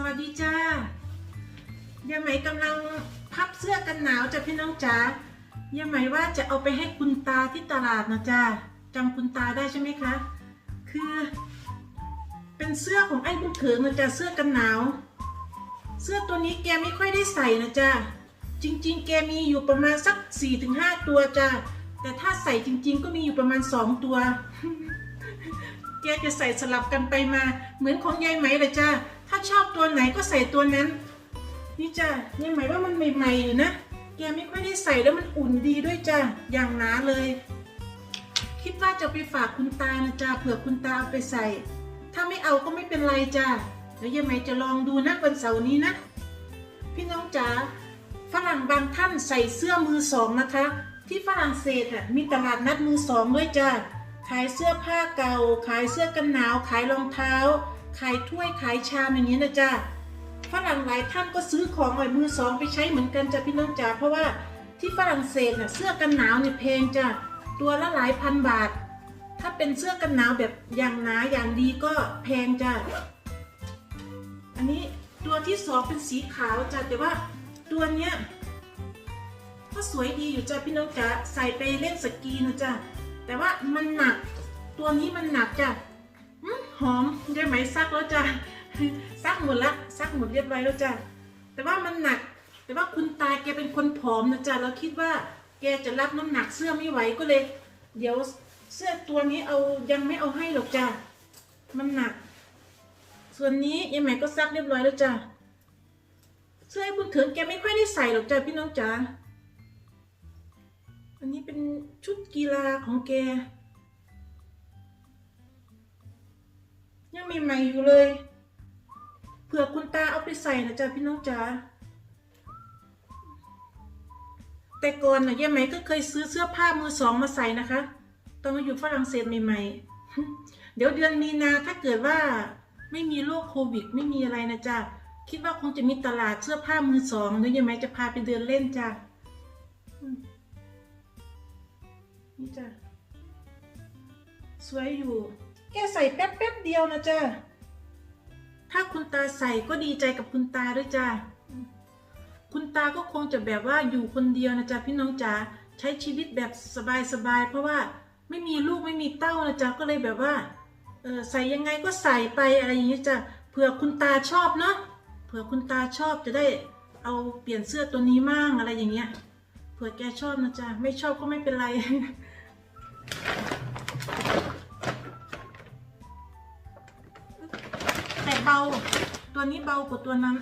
สวัสดีจ้าย่าไหมกำลังพับเสื้อกันหนาวจ้ะพี่น้องจ๋าย่าไหมว่าจะเอาไปให้คุณตาที่ตลาดนะจ้าจำคุณตาได้ใช่ไหมคะ คือ เป็นเสื้อของไอ้บุญเถิงนะจ้ะเสื้อกันหนาว เสื้อตัวนี้แกไม่ค่อยได้ใส่นะจ้าจริง ๆ แกมีอยู่ประมาณสัก 4-5 ตัวจ้าแต่ถ้าใส่จริง ๆ ก็มีอยู่ประมาณ 2 ตัว แกจะใส่สลับกันไปมา เหมือนของยายไหมเลยจ้าาชอบตัวไหนก็ใส่ตัวนั้น นี่จ้ายายไหมายว่ามันใหม่ๆอยู่นะแกไม่ค่อยได้ใส่แล้วมันอุ่นดีด้วยจ้าอย่างหนาเลย คิดว่าจะไปฝากคุณตานะจ้าเผื่อคุณตาเอาไปใส่ ถ้าไม่เอาก็ไม่เป็นไรจ้าเดี๋ยวยายไหมจะลองดูนะวันเสาร์นี้นะ พี่น้องจ๋าฝรั่งบางท่านใส่เสื้อมือสองนะคะ ที่ฝรั่งเศสอะมีตลาดนัดมือสองด้วยจ้าขายเสื้อผ้าเก่า ขายเสื้อกันหนาวขายรองเท้า ขายถ้วยขายชามอย่างนี้นะจ้าฝรั่งหลายท่านก็ซื้อของไว้มือสองไปใช้เหมือนกันจ้ะพี่น้องจ๋าเพราะว่าที่ฝรั่งเศสน่ะเสื้อกันหนาวเนี่ยแพงจ้ะตัวละหลายพันบาท ถ้าเป็นเสื้อกันหนาวแบบอย่างหนาอย่างดีก็แพงจ้ะอันนี้ตัวที่สองเป็นสีขาวจ้ะแต่ว่าตัวเนี้ยก็สวยดีอยู่จ้ะพี่น้องจ๋าใส่ไปเล่นสกีนะจ้ะแต่ว่ามันหนัก ตัวนี้มันหนักจ้ะ หอมได้ไหมซักแล้วจ้ะซักหมดละซักหมดเรียบร้อยแล้วจ้ะแต่ว่ามันหนัก แต่ว่าคุณตาแกเป็นคนผอมนะจ๊ะเราคิดว่าแกจะรับน้ำหนักเสื้อไม่ไหวก็เลย เดี๋ยวเสื้อตัวนี้เอายังไม่เอาให้หรอกจ้ะมันหนัก ส่วนนี้ยายใหมก็ซักเรียบร้อยแล้วจ้ะเสื้อไอ้บุญถึงแกไม่ค่อยได้ใส่หรอกจ้ะพี่น้องจ๋าอันนี้เป็นชุดกีฬาของแก ใหม่ๆอยู่เลย เผื่อคุณตาเอาไปใส่นะจ๊ะพี่น้องจ๋าแต่ก่อนนะยายไหมก็เคยซื้อเสื้อผ้ามือสองมาใส่นะคะ ตอนมาอยู่ฝรั่งเศสใหม่ๆ เดี๋ยวเดือนมีนาถ้าเกิดว่าไม่มีโรคโควิด ไม่มีอะไรนะจ๊ะคิดว่าคงจะมีตลาดเสื้อผ้ามือสองแล้วยายไหมจะพาไปเดินเล่นจ้ะนี่จ้ะสวยอยู่ แค่ใส่แป๊บแป๊บเดียวนะจ๊ะถ้าคุณตาใส่ก็ดีใจกับคุณตาด้วยจ้ะคุณตาก็คงจะแบบว่าอยู่คนเดียวนะจ๊ะพี่น้องจ๋าใช้ชีวิตแบบสบายๆเพราะว่าไม่มีลูกไม่มีเต้านะจ๊ะก็เลยแบบว่าเออใส่ยังไงก็ใส่ไปอะไรอย่างนี้จ้ะเผื่อคุณตาชอบเนาะเผื่อคุณตาชอบจะได้เอาเปลี่ยนเสื้อตัวนี้มั่งอะไรอย่างเงี้ยเผื่อแกชอบนะจ๊ะไม่ชอบก็ไม่เป็นไร เบา ตัวนี้เบากว่าตัวนั้น